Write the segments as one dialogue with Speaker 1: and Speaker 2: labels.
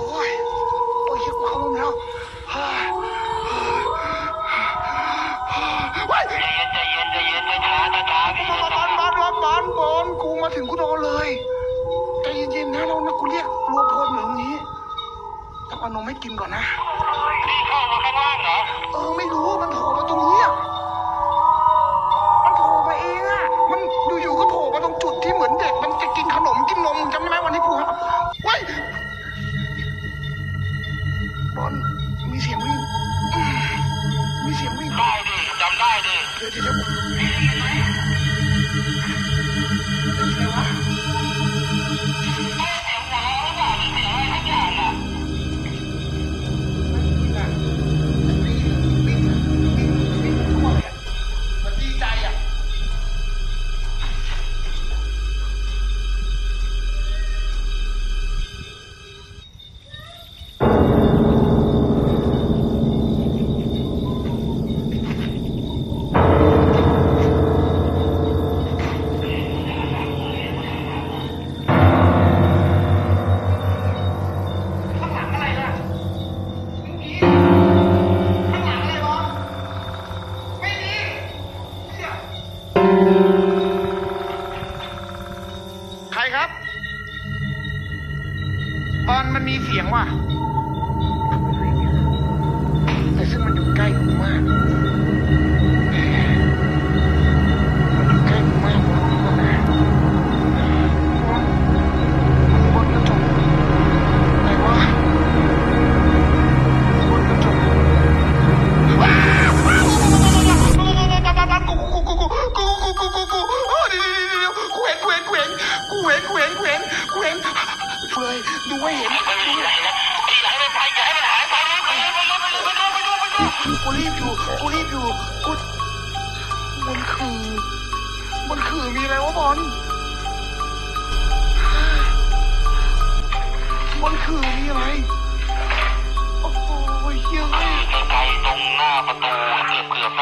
Speaker 1: อ้ยโอ้ยเหี้ยกูเข้าห้องแล้วเฮ้ยเฮ้ย
Speaker 2: ใจเย็นใจเย็นใจเย็นช้าช้าช้าพี่
Speaker 1: บอลบอลบอลบอลบอลบอลกูมาถึงกูโดนเลยใจเย็นๆนะเรานะกูเรียกรวมพลอยู่ตรงนี้ต้องเอานมให้กินก่อนนะ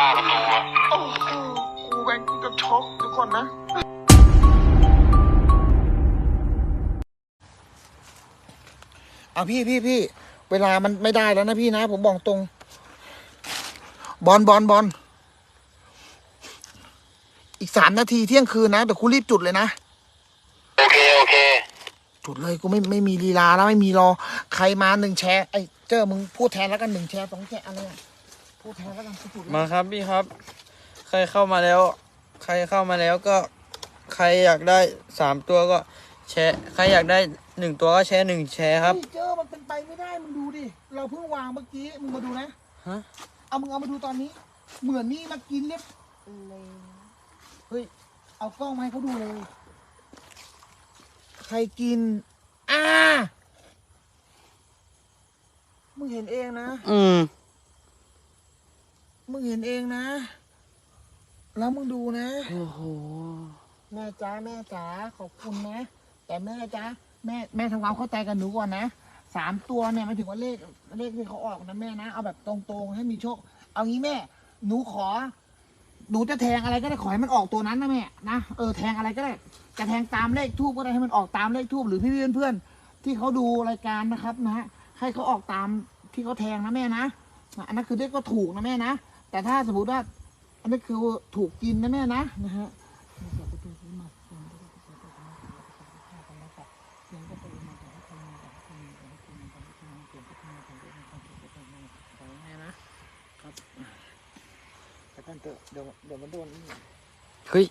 Speaker 1: า
Speaker 2: ป
Speaker 1: ระ
Speaker 2: ตูอะ
Speaker 1: โอ้โหกูแบงกูจะช็อกเดี๋ยวก่อนนะ เอาพี่พี่พี่เวลามันไม่ได้แล้วนะพี่นะ ผมบอกตรง บอลบอลบอลอีกสามนาทีเที่ยงคืนนะแต่กูรีบจุดเลยนะ
Speaker 2: โอเค โอเค
Speaker 1: จุดเลยกูไม่ไม่มีลีลาแล้วไม่มีรอ ใครมาหนึ่งแชร์ไอ้เจ้ามึงพูดแทนแล้วกันหนึ่งแชร์สองแชร์อะไรอะ พูดแทนแล้วกันกูจุดแล้ว
Speaker 3: มาครับพี่ครับ ใครเข้ามาแล้ว ใครเข้ามาแล้วก็ใครอยากได้สามตัวก็แชร์ใครอยากได้หนึ่งตัวก็แชร์หนึ่งแชร์ครับ
Speaker 1: เฮ้ยเจอมันเป็นไปไม่ได้มึงดูดิ เราเพิ่งวางเมื่อกี้มึงมาดูนะ
Speaker 3: ฮะ
Speaker 1: เอามึงเอามาดูตอนนี้ เหมือนนี่มากินเรียบเลยเฮ้ย เอากล้องมาให้เขาดูเลย ใครกิน อ่า มึงเห็นเองนะ
Speaker 3: อืม
Speaker 1: มึงเห็นเองนะ แล้วมึงดูนะ
Speaker 3: โอ้โห
Speaker 1: แม่จ้าแม่จ๋าขอบคุณนะ แต่แม่จ้าแม่แม่ทำความเข้าใจกับหนูก่อนนะสามตัวเนี่ยหมายถึงว่าเลขเลขที่เขาออกนะแม่นะเอาแบบตรงๆให้มีโชค เอางี้แม่ หนูขอ หนูจะแทงอะไรก็ได้ขอให้มันออกตัวนั้นนะแม่นะเออแทงอะไรก็ได้จะแทงตามเลขทูบก็ได้ให้มันออกตามเลขทูบหรือพี่เพื่อนๆที่เขาดูรายการนะครับนะฮะให้เขาออกตามที่เขาแทงนะแม่นะนะอันนั้นคือเลขก็ถูกนะแม่นะ แต่ถ้าสมมติว่า อันนี้คือถูกกินนะแม่นะนะฮะครับแต่กันเถอะเดี๋ยวเดี๋ยวมันโดนนี่
Speaker 3: เฮ้ย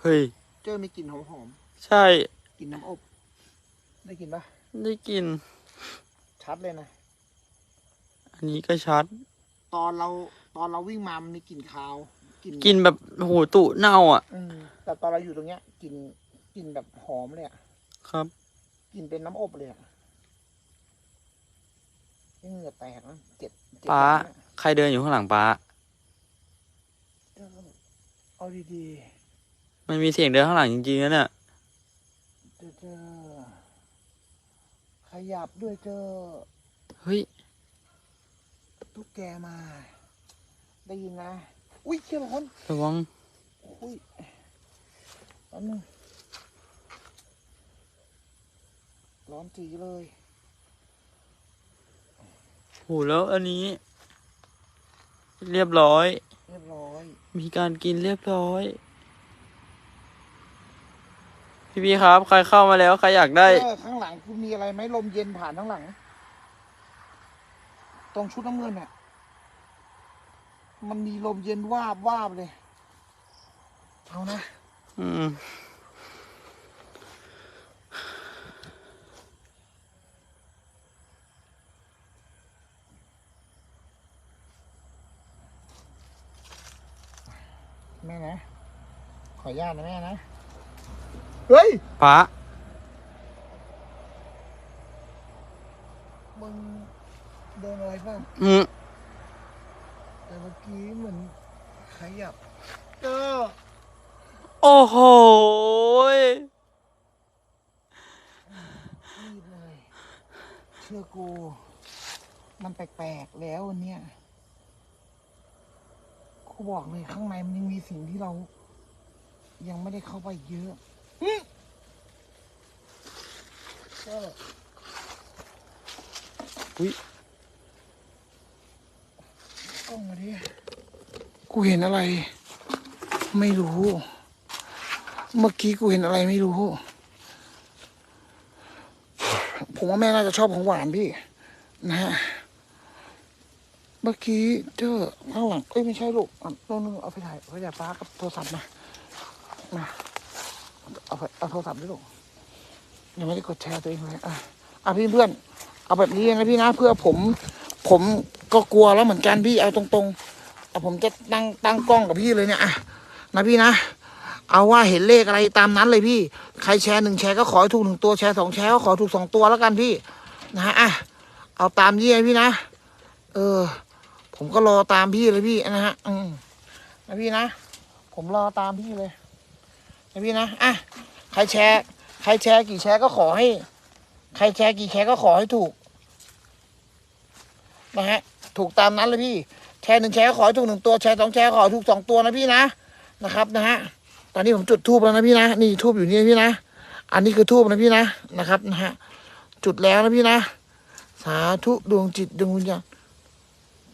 Speaker 3: เฮ้ย
Speaker 1: เจอมีกลิ่นหอม
Speaker 3: ใช่
Speaker 1: ๆกลิ่นน้ำอบ ได้กลิ่นปะ
Speaker 3: ได้กลิน
Speaker 1: ชัดเลยนะ
Speaker 3: นี้ก็ชัด
Speaker 1: ตอนเราตอนเราวิ่งมามันมีกลิ่นคาวกลิ่น
Speaker 3: กลินแบบโอ้โหตุเน่าอะ
Speaker 1: อแต่ตอนเราอยู่ตรงเนี้ยกลิ่นกลิ่นแบบหอมเลยอะ
Speaker 3: ครับ
Speaker 1: กลิ่นเป็นน้ำอบเลยอะนี่เหงื่อแตกเจ็บ
Speaker 3: ป๊าใครเดินอยู่ข้างหลังป้า
Speaker 1: เอาดีๆ
Speaker 3: มันมีเสียงเดินข้างหลังจริงๆนะเนี่ย
Speaker 1: เจอเจอขยับด้วยเจอ
Speaker 3: เฮ้ย
Speaker 1: ตุ๊กแกมา ได้ยินนะ อุ้ยเชี่ยร้อน
Speaker 3: ระวัง
Speaker 1: อุ้ยแป๊บนึงร้อนจีเลย
Speaker 3: โหแล้วอันนี้ เรียบร้อย
Speaker 1: เรียบร้อย
Speaker 3: มีการกินเรียบร้อย พี่พี่ครับ ใครเข้ามาแล้ว ใครอยากได้
Speaker 1: เออข้างหลังคุณมีอะไรไหมลมเย็นผ่านข้างหลัง ตรงชุดน้ำเงินเนี่ยมันมีลมเย็นวาบวาบเลย เอานะ
Speaker 3: อืม
Speaker 1: แม่นะ ขออนุญาตนะแม่นะ เฮ้ย
Speaker 3: ป้า
Speaker 1: มึงโดน อะไรบ้าง
Speaker 3: อืม
Speaker 1: แต่เมื่อกี้เหมือนขยับเออ
Speaker 3: โอ้โหย
Speaker 1: รีบเลยเชื่อกู มันแปลกๆแล้ววันเนี้ยกูบอกเลยข้างในมันยังมีสิ่งที่เรา ยังไม่ได้เข้าไปเยอะอื้อเออ
Speaker 3: อุ้ย
Speaker 1: ก ล้องมาดิ กูเห็นอะไร ไม่รู้ เมื่อกี้กูเห็นอะไรไม่รู้ ผมว่าแม่น่าจะชอบของหวานพี่ นะฮะ เมื่อกี้เจอข้างหลังเอ้ยไม่ใช่ลูกอะโน่นนเอาไปถ่ายเอาไปถ่ายฟ้ากับโทรศัพท์มา มาเอาไปเอาโทรศัพท์ด้วยลูกยังไม่ได้กดแชร์ตัวเองเลยอะอะพี่เพื่อน เอาแบบนี้นะพี่นะเพื่อผม ผม ก็กลัวแล้วเหมือนกันพี่เอาตรงๆเอาผมจะตั้งตั้งกล้องกับพี่เลยเนี่ยอะนะพี่นะ เอาว่าเห็นเลขอะไรตามนั้นเลยพี่ ใครแชร์หนึ่งแชร์ก็ขอถูกหนึ่งตัวแชร์สองแชร์ก็ขอถูกสองตัวแล้วกันพี่นะฮะอะเอาตามนี้เลยพี่นะ เออ ผมก็รอตามพี่เลยพี่นะฮะอืมนะพี่นะ ผมรอตามพี่เลยนะพี่นะอะใครแชร์ ใครแชร์กี่แชร์ก็ขอให้ ใครแชร์กี่แชร์ก็ขอให้ถูกนะฮะ ถูกตามนั้นเลยพี่ แชร์หนึ่งแชร์ขอถูกหนึ่งตัวแชร์สองแชร์ขอถูกสองตัวนะพี่นะนะครับนะฮะตอนนี้ผมจุดทูบแล้วนะพี่นะนี่ทูบอยู่นี่พี่นะ อันนี้คือทูบนะพี่นะนะครับนะฮะจุดแล้วนะพี่นะ สาธุดวงจิตดวงวิญญาณ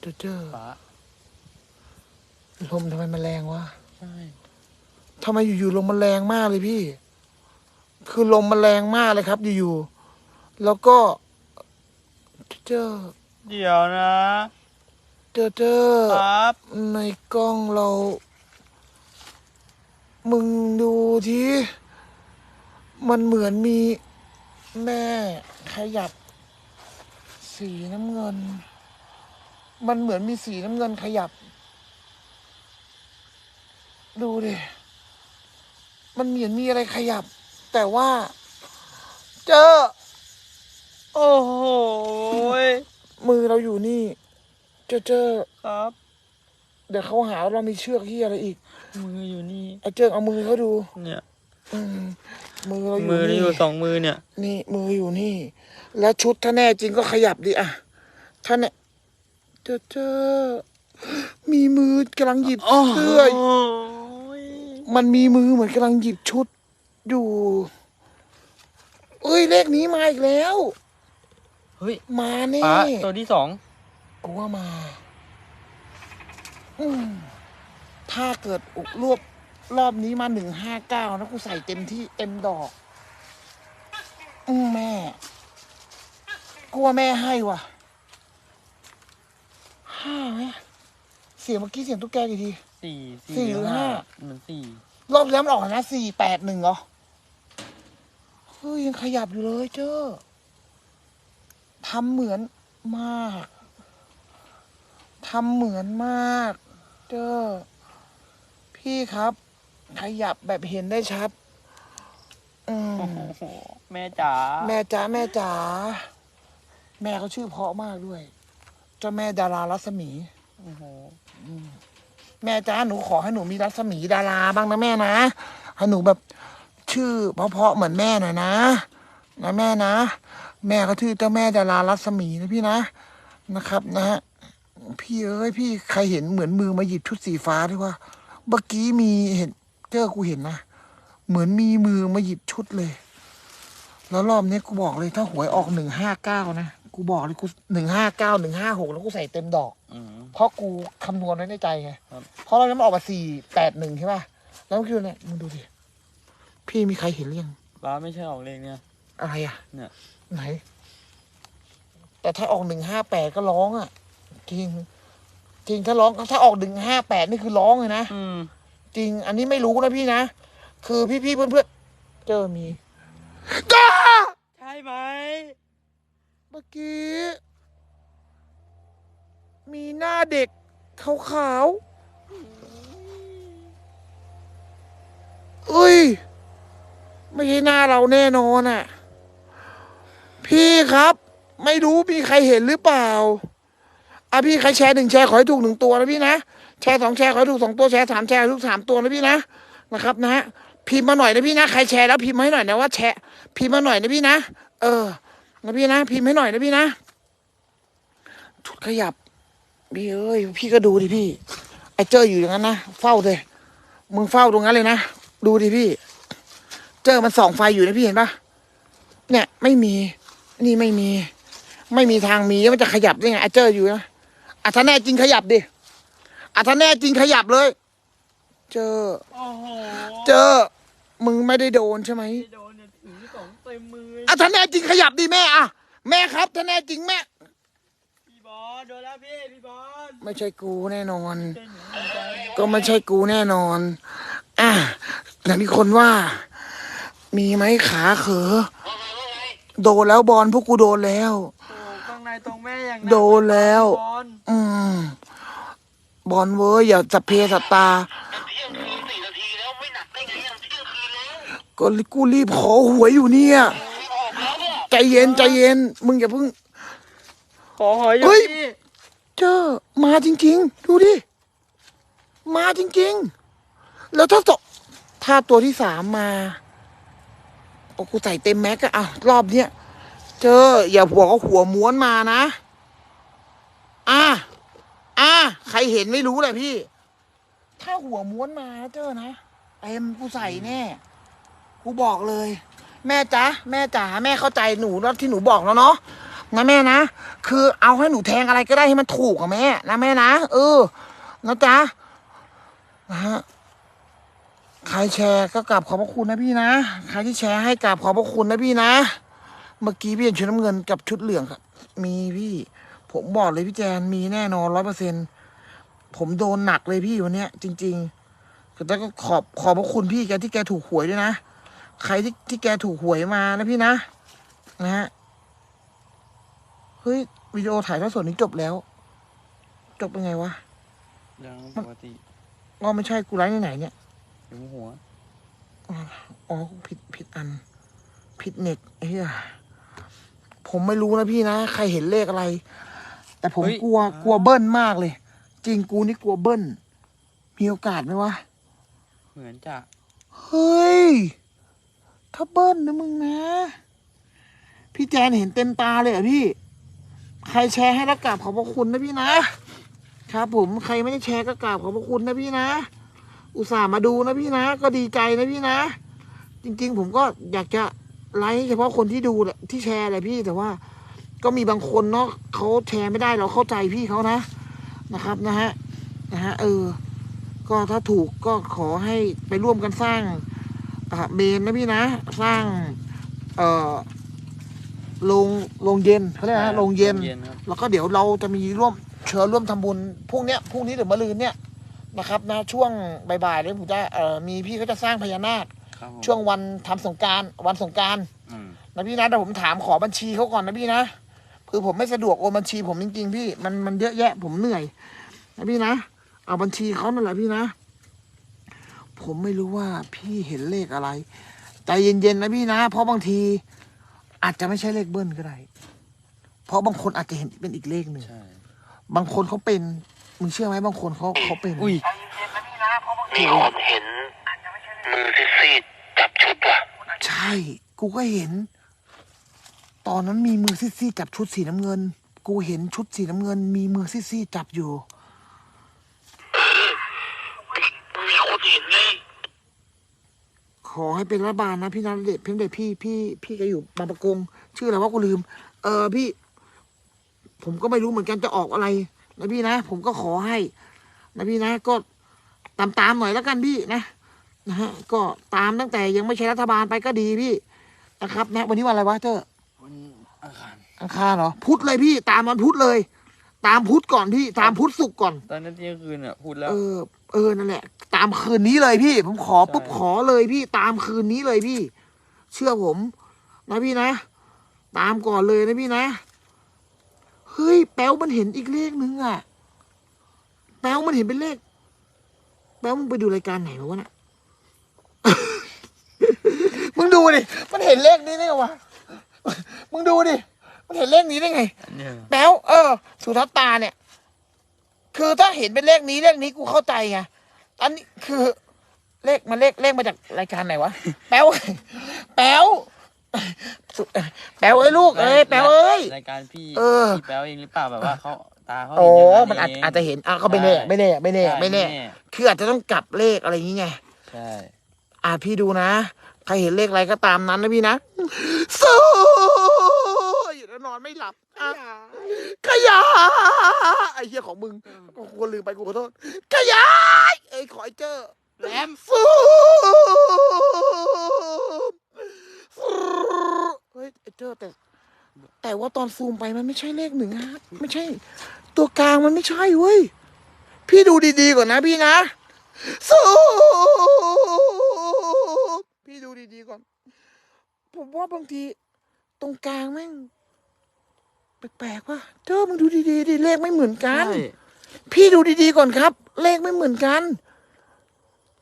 Speaker 1: เจ้าเจ้าลมทำไมมันแรงวะ
Speaker 3: ใช่
Speaker 1: ทำไมอยู่ๆลมมันแรงมากเลยพี่ คือลมมันแรงมากเลยครับ อยู่ๆแล้วก็เจ้า
Speaker 3: เดี๋ยวนะ
Speaker 1: เจ้าเจ้า
Speaker 3: ครับ
Speaker 1: ในกล้องเรา มึงดูทีมันเหมือนมีแม่ขยับ สีน้ำเงิน มันเหมือนมีสีน้ำเงินขยับ ดูดิ มันเหมือนมีอะไรขยับ แต่ว่า เจอ
Speaker 3: โอ้โหย
Speaker 1: มือเราอยู่นี่ เจอเจอ
Speaker 3: ครับ
Speaker 1: เดี๋ยวเขาหาว่าเรามีเชือกที่อะไรอีก
Speaker 3: มืออยู่นี่
Speaker 1: ไอ้เจิงเอามือเขาดู
Speaker 3: เนี่ย
Speaker 1: อืมมือเราอยู่
Speaker 3: มือนี่
Speaker 1: นี่
Speaker 3: อยู่สองมือเนี่ย
Speaker 1: นี่มืออยู่นี่ แล้วชุดถ้าแน่จริงก็ขยับดิอะถ้าแน่เจอเจอมีมือกำลังหยิบ
Speaker 3: โอ้
Speaker 1: เสื้อ
Speaker 3: โหย
Speaker 1: มันมีมือเหมือนกำลังหยิบชุดอยู่ เอ้ยเลขนี้มาอีกแล้ว
Speaker 3: เฮ้ย
Speaker 1: มาแน่
Speaker 3: ป้าตัวที่สอง
Speaker 1: กูว่ามา อืมถ้าเกิดอุกรวบรอบนี้มาหนึ่งห้าเก้านะกูใส่เต็มที่เต็มดอก อืมแม่กลัวแม่ให้ว่ะห้าไหมเสียงเมื่อกี้เสียงตุ๊กแกกี่ที
Speaker 3: สี่
Speaker 1: สี่หรือห้า
Speaker 3: เหมือนสี่
Speaker 1: รอบแล้วมันออกนะสี่แปดหนึ่งเหรอเฮ้ยยังขยับอยู่เลยเจ้า ทำเหมือนมากทำเหมือนมากเจ้าพี่ครับ ขยับแบบเห็นได้ชัด อืม
Speaker 3: โอ้โหแม่จ๋า
Speaker 1: แม่จ๋าแม่จ๋าแม่เขาชื่อเพราะมากด้วย เจ้าแม่ดารารัศมี
Speaker 3: โอ้โห
Speaker 1: แม่จ้าหนูขอให้หนูมีรัศมีดาราบ้างนะแม่นะให้หนูแบบชื่อเพราะๆเหมือนแม่หน่อยนะนะแม่นะ แม่ก็ชื่อเจ้าแม่ดารารัศมีนะพี่นะนะครับ นะฮะพี่เอ้ยพี่ใครเห็นเหมือนมือมาหยิบชุดสีฟ้าด้วยว่าเมื่อกี้มีเห็นเจอกูเห็นนะเหมือนมีมือมาหยิบชุดเลย แล้วรอบนี้กูบอกเลยถ้าหวยออกหนึ่งห้าเก้านะกูบอกเลยกูหนึ่งห้าเก้าหนึ่งห้าหกแล้วกูใส่เต็มดอก
Speaker 3: อืม
Speaker 1: เพราะกูคำนวณไว้ในใจไง
Speaker 3: ครับ
Speaker 1: เพราะเรานั้นมันออกมาสี่แปดหนึ่งใช่ป่ะแล้วคือเนี่ยมึงดูดิพี่มีใครเห็นหรือยัง
Speaker 3: ป้าไม่ใช่ออกเลขเนี่ย
Speaker 1: อะไรอะ
Speaker 3: เนี่ย
Speaker 1: ไหน แต่ถ้าออกหนึ่งห้าแปดก็ร้องอะจริงจริงถ้าร้องถ้าออกหนึ่งห้าแปดนี่คือร้องเลยนะ
Speaker 3: อืม
Speaker 1: จริง อันนี้ไม่รู้นะพี่นะ คือพี่ๆเพื่อนๆเจอมีจ้า
Speaker 3: ใช่ไหม
Speaker 1: เมื่อกี้ มีหน้าเด็กขาวๆเอ้ย ไม่ใช่หน้าเราแน่นอนอะ พี่ครับ ไม่รู้มีใครเห็นหรือเปล่าอะพี่ใครแชร์หนึ่งแชร์ขอให้ถูกหนึ่งตัวนะพี่นะแชร์สองแชร์ขอให้ถูกสองตัวแชร์สามแชร์ถูกสามตัวนะพี่นะนะครับนะฮะพิมพ์มาหน่อยนะพี่นะใครแชร์แล้วพิมพ์มาให้หน่อยนะว่าแชร์พิมพ์มาหน่อยนะพี่นะเออนะพี่นะพิมพ์ให้หน่อยนะพี่นะชุดขยับพี่เอ้ยพี่ก็ดูดิพี่ ไอ้เจออยู่อย่างนั้นนะเฝ้าเลยมึงเฝ้าตรงนั้นเลยนะดูดิพี่ เจอมันส่องไฟอยู่นะพี่เห็นปะเนี่ยไม่มี นี่ไม่มี ไม่มีทางมีแล้วมันจะขยับได้ไงไอ้เจออยู่นะอะถ้าแน่จริงขยับดิอะถ้าแน่จริงขยับเลย เจอ
Speaker 3: โอ้โห
Speaker 1: เจอ มึงไม่ได้โดนใช่ไหม
Speaker 3: ไม่โดนเนี่ยถือของเต็มมือ
Speaker 1: อะถ้าแน่จริงขยับดิแม่อะแม่ครับถ้าแน่จริงแม่
Speaker 3: พี่บอลโดนแล้วพี่พี่บอล
Speaker 1: ไม่ใช่กูแน่นอน
Speaker 3: เป็นหนูเหมือนกัน
Speaker 1: ก็ไม่ใช่กูแน่นอน อะอย่างที่คนว่า มีไหมขาเขอ
Speaker 2: ว่าไงว่าไง
Speaker 1: โดนแล้วบอลพวกกูโดนแล้ว
Speaker 3: โอ้ข้างในตรงแม่อย่าง
Speaker 1: โดนแล้ว
Speaker 3: บอล
Speaker 1: อืม บอลเว้ยอย่าสัพเพสัตตา
Speaker 2: มันเที่ยงคืนสี่นาทีแล้วไม่หนักได้ไงมันเที่ยงคืนแล้ว
Speaker 1: ก็กูรีบขอหวยอยู่เนี่ย
Speaker 2: คือออกแล้วเนี่ย
Speaker 1: ใจเย็นใจเย็น มึงอย่าเพิ่ง
Speaker 3: ขอหอยอยู่
Speaker 1: เฮ้ย
Speaker 3: พี่
Speaker 1: เจอมาจริง ๆ ดูดิ มาจริง ๆ แล้วถ้าตกถ้าตัวที่สามมา โอ้กูใส่เต็มแม็กอะอะรอบเนี้ยเจออย่าบอกว่าหัวม้วนมานะอะอะใครเห็นไม่รู้แหละพี่ ถ้าหัวม้วนมาเจอนะเต็มกูใส่แน่กูบอกเลย แม่จ๊ะแม่จ๋าแม่เข้าใจหนูแล้วที่หนูบอกแล้วเนาะนะแม่นะ คือเอาให้หนูแทงอะไรก็ได้ให้มันถูกอะแม่ นะแม่นะเออนะจ๊ะนะฮะ ใครแชร์ก็กราบขอบพระคุณนะพี่นะ ใครที่แชร์ให้กราบขอบพระคุณนะพี่นะ เมื่อกี้พี่เห็นชุดน้ำเงินกับชุดเหลืองครับ มีพี่ ผมบอกเลยพี่แจนมีแน่นอนร้อยเปอร์เซ็นผมโดนหนักเลยพี่วันเนี้ย จริงๆแล้วก็ขอบขอบพระคุณพี่แกที่แกถูกหวยด้วยนะ ใครที่ที่แกถูกหวยมานะพี่นะ นะฮะ เฮ้ยวิดีโอถ่ายทอดสดนี้จบแล้ว จบเป็นไงวะ
Speaker 3: ยังปกติ
Speaker 1: ก็ไม่ใช่กูไลฟ์ในไหนเนี่ย
Speaker 3: อยู่หัว
Speaker 1: อ๋อกูผิดผิดอัน ผิดเน็ตไอ้เหี้ยผมไม่รู้นะพี่นะ ใครเห็นเลขอะไร แต่ผมกลัวกลัวเบิ้ลมากเลย จริงกูนี่กลัวเบิ้ล มีโอกาสไหมวะ
Speaker 3: เหมือนจะ
Speaker 1: เฮ้ย ถ้าเบิ้ลนะมึงนะ พี่แจนเห็นเต็มตาเลยเหรอพี่ ใครแชร์ให้แล้วกราบขอบพระคุณนะพี่นะ ครับผม ใครไม่ได้แชร์ก็กราบขอบพระคุณนะพี่นะ อุตส่าห์มาดูนะพี่นะ ก็ดีใจนะพี่นะ จริง ๆ ผมก็อยากจะไลค์เฉพาะคนที่ดูแหละที่แชร์แหละพี่แต่ว่า ก็มีบางคนเนาะเขาแชร์ไม่ได้เราเข้าใจพี่เขานะนะครับนะฮะนะฮะเออ ก็ถ้าถูกก็ขอให้ไปร่วมกันสร้างอ่าเมนนะพี่นะ สร้าง เอ่อโรงโรงเย็นเขาเรียกนะโรงเย็น
Speaker 3: เย็นครับ
Speaker 1: แล้วก็เดี๋ยวเราจะมีร่วมเชิญร่วมทำบุญพรุ่งเนี้ยพรุ่งนี้หรือมะรืนเนี่ย นะครับนะช่วงบ่ายๆเนี่ยผมจะเอ่อมีพี่เขาจะสร้างพญานาค
Speaker 3: ครับผม
Speaker 1: ช่วงวันทำสงกรารวันสงกราร
Speaker 3: อืม
Speaker 1: นะพี่นะแต่ผมถามขอบัญชีเขาก่อนนะพี่นะคือผมไม่สะดวกโอนบัญชี ผมจริงๆพี่มันมันเยอะแยะ ผมเหนื่อยนะพี่นะเอาบัญชีเขานั่นแหละพี่นะ ผมไม่รู้ว่าพี่เห็นเลขอะไรใจเย็นๆนะพี่นะ เพราะบางที อาจจะไม่ใช่เลขเบิ้ลก็ได้เพราะบางคนอาจจะเห็นเป็นอีกเลขหนึ่ง
Speaker 3: ใช่
Speaker 1: บางคนเขาเป็น มึงเชื่อไหมบางคนเขาเขาเป็น
Speaker 3: อุ้ย
Speaker 2: มีคนเห็น มือซีดๆจับชุดว่ะ
Speaker 1: ใช่ กูก็เห็น ตอนนั้นมีมือซีดๆจับชุดสีน้ำเงิน กูเห็นชุดสีน้ำเงิน มีมือซีดๆจับอยู่
Speaker 2: มีคนเห็นไง
Speaker 1: ขอให้เป็นรัฐบาลนะพี่นันเดชเพียงแต่พี่พี่พี่แกอยู่บางประกง ชื่ออะไรวะกูลืม เออพี่ ผมก็ไม่รู้เหมือนกันจะออกอะไร นะพี่นะ ผมก็ขอให้นะพี่นะก็ตามตามๆหน่อยแล้วกันพี่นะนะฮะก็ตามตั้งแต่ยังไม่ใช่รัฐบาลไปก็ดีพี่นะครับนะวันนี้วันอะไรวะเจ้า
Speaker 3: วันอังคาร
Speaker 1: อังคารเหรอพุธเลยพี่ ตามวันพุธเลย ตามพุธก่อนพี่ ตามพุธสุกร์ก่อน
Speaker 3: ตอนนั้นเที่ยงคืนอะพูดแล้ว
Speaker 1: เออเออนั่นแหละ ตามคืนนี้เลยพี่ ผมขอปุ๊บ
Speaker 3: ใช่
Speaker 1: ขอเลยพี่ ตามคืนนี้เลยพี่ เชื่อผม นะพี่นะ ตามก่อนเลยนะพี่นะเฮ้ย แป๊วมันเห็นอีกเลขนึงอะ แป๊วมันเห็นเป็นเลข แป๊วมึงไปดูรายการไหนมาวะน่ะมึงดูดิ มันเห็นเลขนี้ได้ไงวะ มึงดูดิ มันเห็นเลขนี้ได้ไง
Speaker 3: อันเนี่ย
Speaker 1: แป๊วเออ สุทัศตาเนี่ย คือถ้าเห็นเป็นเลขนี้เลขนี้กูเข้าใจไง อันนี้คือ เลขมันเลขเลขมาจากรายการไหนวะ แป๊วแป๊วสุ แป๊วเอ้ยลูกเอ้ยแป๊วเอ้ย
Speaker 3: รายการพี่
Speaker 1: เออ
Speaker 3: พี่แป๊วเองหรือเปล่าแบบว่าเขาตาเขา
Speaker 1: โอ้
Speaker 3: เห็ย่ง
Speaker 1: มันอาจ
Speaker 3: เง
Speaker 1: อาจจะเห็นอะก็ไม่แน่ไม่แน่ไม่แน่
Speaker 3: ใช่
Speaker 1: ไม่แน่คืออาจจะต้องกลับเลขอะไรอย่างเงี้ย
Speaker 3: ใช่
Speaker 1: อะพี่ดูนะ ใครเห็นเลขอะไรก็ตามนั้นนะพี่นะสู้อยู่แล้วนอนไม่หลับอะขยะไอ้เหี้ยของมึงกูควรลืมไปกูขอโทษขยะเอ้ยขอไอ้เจอแหลมสู้ เฮ้ยไอ้เจอแต่แต่ว่าตอนซูมไปมันไม่ใช่เลขหนึ่งฮะไม่ใช่ ตัวกลางมันไม่ใช่เว้ย พี่ดูดีๆก่อนนะพี่นะสู้พี่ดูดีๆก่อน ผมว่าบางที ตรงกลางแม่งแปลกๆว่ะเธอมึงดูดีๆดิเลขไม่เหมือนกัน
Speaker 3: ใช่
Speaker 1: พี่ดูดีๆก่อนครับ เลขไม่เหมือนกัน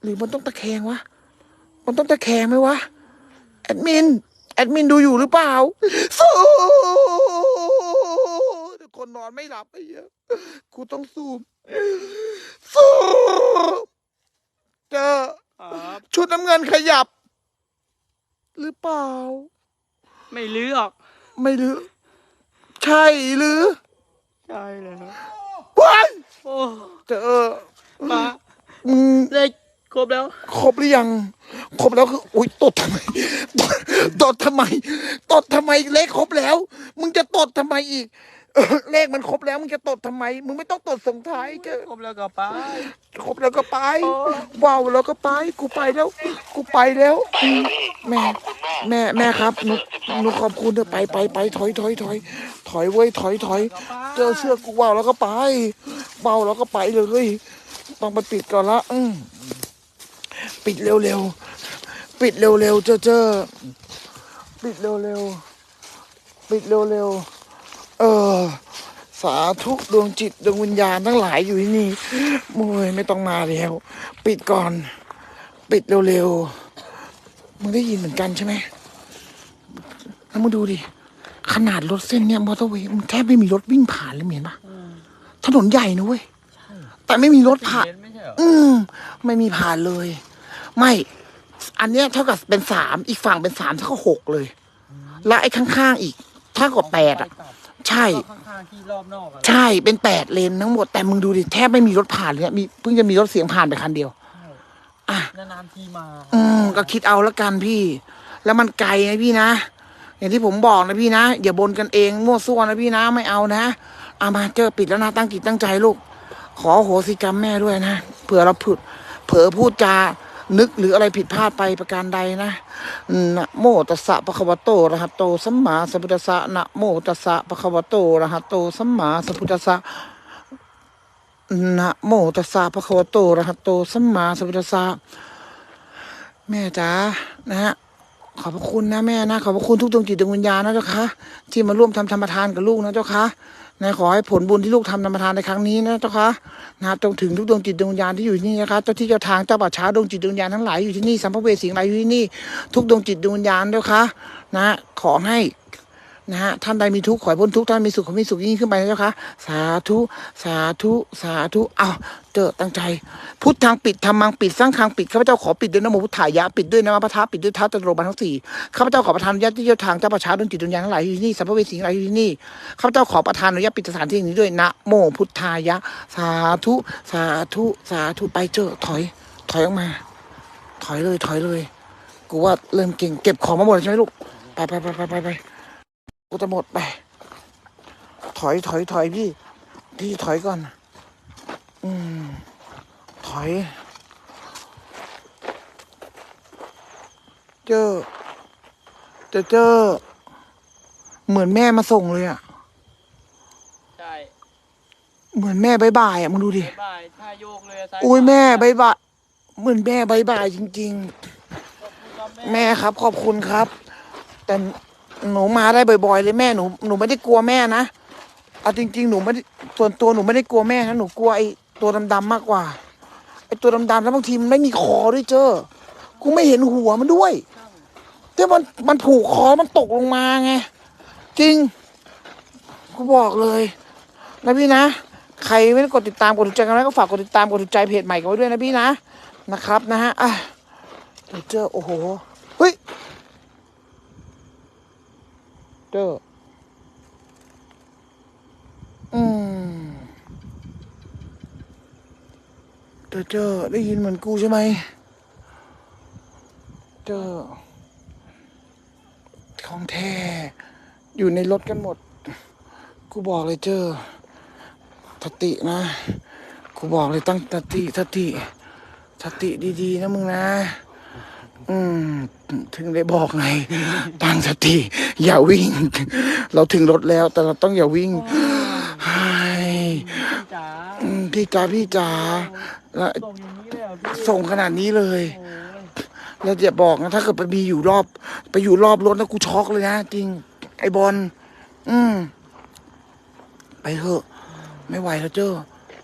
Speaker 1: หรือมันต้องตะแคงวะมันต้องตะแคงไหมวะแอดมิน แอดมินดูอยู่หรือเปล่าสู้เดี๋ยวคนนอนไม่หลับไอ้เหี้ยกูต้องซูมสู้เจอ
Speaker 3: ครับ
Speaker 1: ชุดน้ำเงินขยับ หรือเปล่า
Speaker 3: ไม่ลื้อออก
Speaker 1: ไม่หรือ ใช่หรือ
Speaker 3: ใช่แล้ว
Speaker 1: ว้าย
Speaker 3: โอ้
Speaker 1: เจอ
Speaker 3: ป้า
Speaker 1: มึง
Speaker 3: เลข ครบแล้ว
Speaker 1: ครบหรือยัง ครบแล้วคืออุ้ยตดทำไมตดทำไมตดทำไมเลขครบแล้ว มึงจะตดทำไมอีกเออเลขมันครบแล้วมึงจะตดทำไม มึงไม่ต้องตดส่งท้ายแก
Speaker 3: ครบแล้วก็ป้า
Speaker 1: ครบแล้วก็ไป
Speaker 3: โอ้
Speaker 1: ว้าวแล้วก็ไป กูไปแล้ว กูไปแล้วอืมแม่ แม่แม่ครับหนูหนูขอบคุณเถอะไปไปไปถอยถอยถอยถอยเว้ยถอยถอยเจอเสื้อกูว้าวแล้วก็ไปว้าวแล้วก็ไปเลยต้องไปปิดก่อนละอืม ปิดเร็วๆ ปิดเร็วๆ เจอเจอปิดเร็วๆ ปิดเร็วๆ เออ สาธุดวงจิตดวงวิญญาณทั้งหลายอยู่ที่นี่โมยไม่ต้องมาแล้ว ปิดก่อน ปิดเร็วๆ มึงได้ยินเหมือนกันใช่ไหมแล้วมึงดูดิ ขนาดรถเส้นเนี้ยมอเตอร์เวย์มันแทบไม่มีรถวิ่งผ่านเลยเห็นปะถนนใหญ่นะเว้ย แต่ไม่มีรถผ่าน
Speaker 3: เบนซ์ไม่ใช่เหรอ
Speaker 1: อืมไม่มีผ่านเลย ไม่ อันเนี้ยเท่ากับเป็นสามอีกฝั่งเป็นสามเท่ากับหกเลย แล้วไอ้ข้างๆอีกเท่ากับแปดอะ ใช่
Speaker 3: ข้างๆที่รอบนอกอะ
Speaker 1: ใช่เป็นแปดเลนทั้งหมดแต่มึงดูดิแทบไม่มีรถผ่านเลยอะมีเพิ่งจะมีรถเสียงผ่านไปคันเดียว อะ
Speaker 3: นานๆทีมา
Speaker 1: อืมก็คิดเอาละกันพี่ แล้วมันไกลนะพี่นะ อย่างที่ผมบอกนะพี่นะ อย่าบนกันเองมั่วซั่วนะพี่นะไม่เอานะเอามาเจอปิดแล้วนะตั้งจิตตั้งใจลูก ขอโหสิกรรมแม่ด้วยนะ เผื่อเราผุดเผลอพูดจานึกหรืออะไรผิดพลาดไปประการใดนะนะโมตัสสะปะคะวะโตอะระหะโตสัมมาสัมพุทธัสสะนะโมตัสสะปะคะวะโตอะระหะโตสัมมาสัมพุทธัสสะนะโมตัสสะปะคะวะโตอะระหะโตสัมมาสัมพุทธัสสะแม่จ๋านะฮะขอบพระคุณนะแม่นะขอบพระคุณทุกดวงจิตดวงวิญญาณนะเจ้าคะที่มาร่วมทำธรรมทานกับลูกนะเจ้าคะ นะขอให้ผลบุญที่ลูกทำนำมาทานในครั้งนี้นะเจ้าคะนะจงถึงทุกดวงจิตดวงวิญญาณที่อยู่ที่นี่นะคะเจ้าที่เจ้าทางเจ้าป่าช้าดวงจิตดวงวิญญาณทั้งหลายอยู่ที่นี่สัมภเวสีอะไรอยู่ที่นี่ทุกดวงจิตดวงวิญญาณเจ้าคะนะขอให้ นะฮะท่านใดมีทุกข์ขอให้พ้นทุกข์ท่านมีสุขขอมีสุขยิ่งขึ้นไปนะเจ้าค่ะสาธุสาธุสาธุเอาเจอตั้งใจ พุทธังปิดธรรมังปิดสร้างคังปิดข้าพเจ้าขอปิดด้วยนะโมพุทธายะปิดด้วยนะมะพะทะปิดด้วยเท้าตะโรบันทั้งสี่ข้าพเจ้าขอประทานอนุญาตที่เจ้าทางเจ้าประชาดนจิตวิญญาณทั้งหลายที่อยู่ที่นี่สัมภเวสีทั้งหลายที่อยู่ที่นี่ข้าพเจ้าขอประทานอนุญาตปิดสถานที่นี้ด้วยนะโมพุทธายะ สาธุสาธุสาธุไปเจอถอย ถอยออกมา ถอยเลยถอยเลยกูว่าเริ่มเก่งเก็บของมาหมดแล้วใช่ไหมลูกไปไปไปไปไป กูจะหมดไป ถอยถอยถอยพี่ พี่ถอยก่อน อืม ถอย เจอเจอเจอ เหมือนแม่มาส่งเลยอะ
Speaker 3: ใช่
Speaker 1: เหมือนแม่บายบายอะมึงดูดิ
Speaker 3: บ๊ายบายถ้าโยกเลยซ้าย
Speaker 1: โอ้ย
Speaker 3: ขวา
Speaker 1: แม่บายบายเหมือนแม่บายบายจริง
Speaker 3: ขอบคุณครับ
Speaker 1: ๆ แม่ครับ ขอบคุณครับ แต่ หนูมาได้บ่อยๆเลยแม่หนูหนูไม่ได้กลัวแม่นะเอาจริง ๆ หนูไม่ได้ส่วนตัวหนูไม่ได้กลัวแม่นะหนูกลัวไอ้ตัวดำๆมากกว่าไอ้ตัวดำๆแล้วบางทีมันไม่มีคอด้วยเจอกูไม่เห็นหัวมันด้วยแต่มันมันผูกคอมันตกลงมาไงจริงกูบอกเลยนะพี่นะ ใครไม่ได้กดติดตามกดถูกใจกันแล้วก็ฝากกดติดตามกดถูกใจเพจใหม่กันไว้ด้วยนะพี่นะนะครับนะฮะอะเดี๋ยวเจอโอ้โห เฮ้ยเจออืมเจอเจอได้ยินเหมือนกูใช่ไหมเจอของแท้อยู่ในรถกันหมด กูบอกเลยเจอสตินะ กูบอกเลยตั้งสติสติสติดีๆนะมึงนะ อืม ถึงได้บอกไงตั้งสติ อย่าวิ่ง เราถึงรถแล้ว แต่เราต้องอย่าวิ่งไฮ
Speaker 3: พี่จ๋า
Speaker 1: อืมพี่จ๋าพี่จ๋าแล้ว
Speaker 3: ส่งอย่างนี้เลยเหรอพี่
Speaker 1: ส่งขนาดนี้เลย
Speaker 3: โอ้ย
Speaker 1: แล้วอย่าบอกนะถ้าเกิดไปมีอยู่รอบ ไปอยู่รอบรถนะกูช็อกเลยนะจริง ไอ้บอลอืม ไปเถอะ ไม่ไหวแล้วเจ้า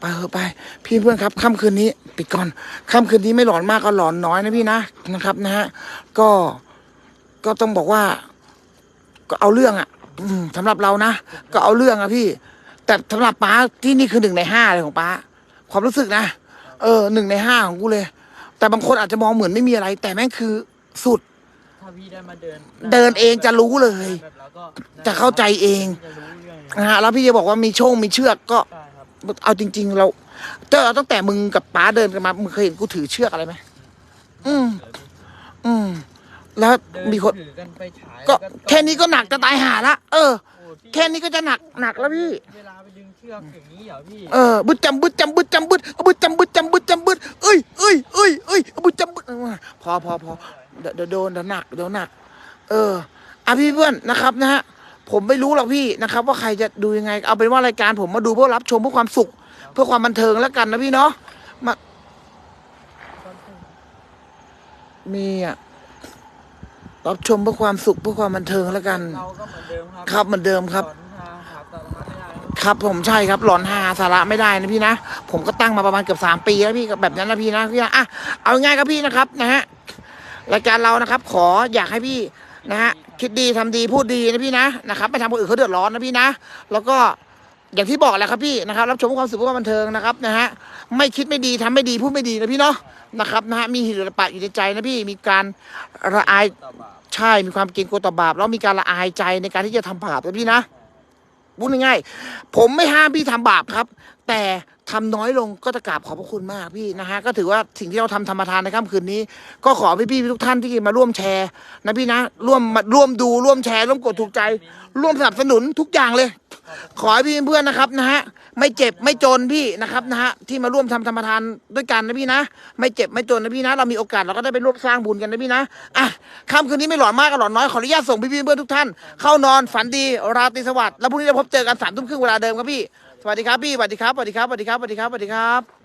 Speaker 1: ไปเถอไป พี่เพื่อนครับค่ำคืนนี้ ปิดก่อนค่ำคืนนี้ไม่หลอนมากก็หลอนน้อยนะพี่นะนะครับ นะฮะก็ก็ต้องบอกว่า ก็เอาเรื่องอะ่ะอืมสำหรับเรานะก็เอาเรื่องอะพี่ แต่สำหรับป้าที่นี่คือหนึ่งในห้าเลยของป้า ความรู้สึกนะเออหนึ่งในห้าของกูเลย แต่บางคนอาจจะมองเหมือนไม่มีอะไร แต่แม่งคือสุด
Speaker 3: ถ้าพี่ได้มาเดิน
Speaker 1: เดินเองจะรู้เลย
Speaker 3: แบบเราก็
Speaker 1: จะเข้าใจเอง
Speaker 3: จะรู้เรื่องเลย
Speaker 1: นะฮะแล้วพี่จะบอกว่ามีโช่งมีเชือกก็
Speaker 3: ใช่
Speaker 1: เอาจริง ๆ เราเจอตั้งแต่มึงกับป้าเดินกันมามึงเคยเห็นกูถือเชือกอะไรไหมอืม อืม แล้ว
Speaker 3: เดิน
Speaker 1: มีคน
Speaker 3: ถือกันไปฉาย
Speaker 1: ก็
Speaker 3: ล้ว
Speaker 1: แค่นี้ก็หนักจะตายหาละเออ
Speaker 3: โอ้พี่
Speaker 1: แค่นี้ก็จะหนักหนักแล้วพี่
Speaker 3: เวลาไปดึงเชือกอย่างนี้เหรอพี่
Speaker 1: เออบึดจำบึดจำบึดจำบึดเอาบึดจำบึดจำบึดจำบึดเอ้ยเอ้ยเอ้ยเอ้ยเอาบึดจำบึดเอามาพอพอพอเดี๋ยวเดี๋ยวโดนเดี๋ยวหนักเดี๋ยวหนัก เอออะพี่เพื่อนนะครับนะฮะ ผมไม่รู้หรอกพี่นะครับ ว่าใครจะดูยังไง เอาเป็นว่ารายการผมมาดูเพื่อรับชมเพื่อความสุข เพื่อความบันเทิงแล้วกันนะพี่เนาะมามีอะรับชมเพื่อความสุขเพื่อความบันเทิงแล้วกัน
Speaker 3: เราก็เหมือนเดิมครับ
Speaker 1: ครับเหมือนเดิมครับ
Speaker 3: สอนทางหาสาระไม่ได้ครับ
Speaker 1: ครับผมใช่ครับหลอนหาสาระไม่ได้นะพี่นะผมก็ตั้งมาประมาณเกือบสามปีแล้วพี่กับแบบนั้นนะพี่นะพี่นะอะเอาง่ายครับพี่นะครับนะฮะรายการเรานะครับ ขออยากให้พี่นะฮะ คิดดีทำดีพูดดีนะพี่นะนะครับไม่ทำคนอื่นเขาเดือดร้อนนะพี่นะ แล้วก็อย่างที่บอกแหละครับพี่นะครับรับชมความสุขความบันเทิงนะครับนะฮะไม่คิดไม่ดีทำไม่ดีพูดไม่ดีนะพี่เนาะนะครับนะฮะมีหิริปะอยู่ในใจนะพี่มีการละอายใช่มีความเกรงกลัวต่อบาปแล้วมีการละอายใจในการที่จะทำบาปนะพี่นะพูดง่ายๆผมไม่ห้ามพี่ทำบาปครับ แต่ ทำน้อยลงก็จะกราบขอบพระคุณมากพี่นะฮะก็ถือว่าสิ่งที่เราทำธรรมทานในค่ำคืนนี้ ก็ขอพี่พี่ๆทุกท่านที่มาร่วมแชร์นะพี่นะร่วมมาร่วมดูร่วมแชร์ร่วมกดถูกใจ ร่วมสนับสนุนทุกอย่างเลย ขอให้พี่เพื่อนนะครับนะฮะไม่เจ็บไม่จนพี่นะครับนะฮะที่มาร่วมทำธรรมทานด้วยกันนะพี่นะ ไม่เจ็บไม่จนนะพี่นะ เรามีโอกาสเราก็ได้ไปร่วมสร้างบุญกันนะพี่นะอะค่ำคืนนี้ไม่หลอนมากก็หลอนน้อยขออนุญาตส่งพี่ๆเพื่อนทุกท่านเข้านอนฝันดีราตรีสวัสดิ์แล้วพรุ่งนี้เราพบเจอกันสามทุ่มครึ่งเวลาเดิมครับพี่ สวัสดีครับพี่สวัสดีครับสวัสดีครับสวัสดีครับสวัสดีครับสวัสดีครับ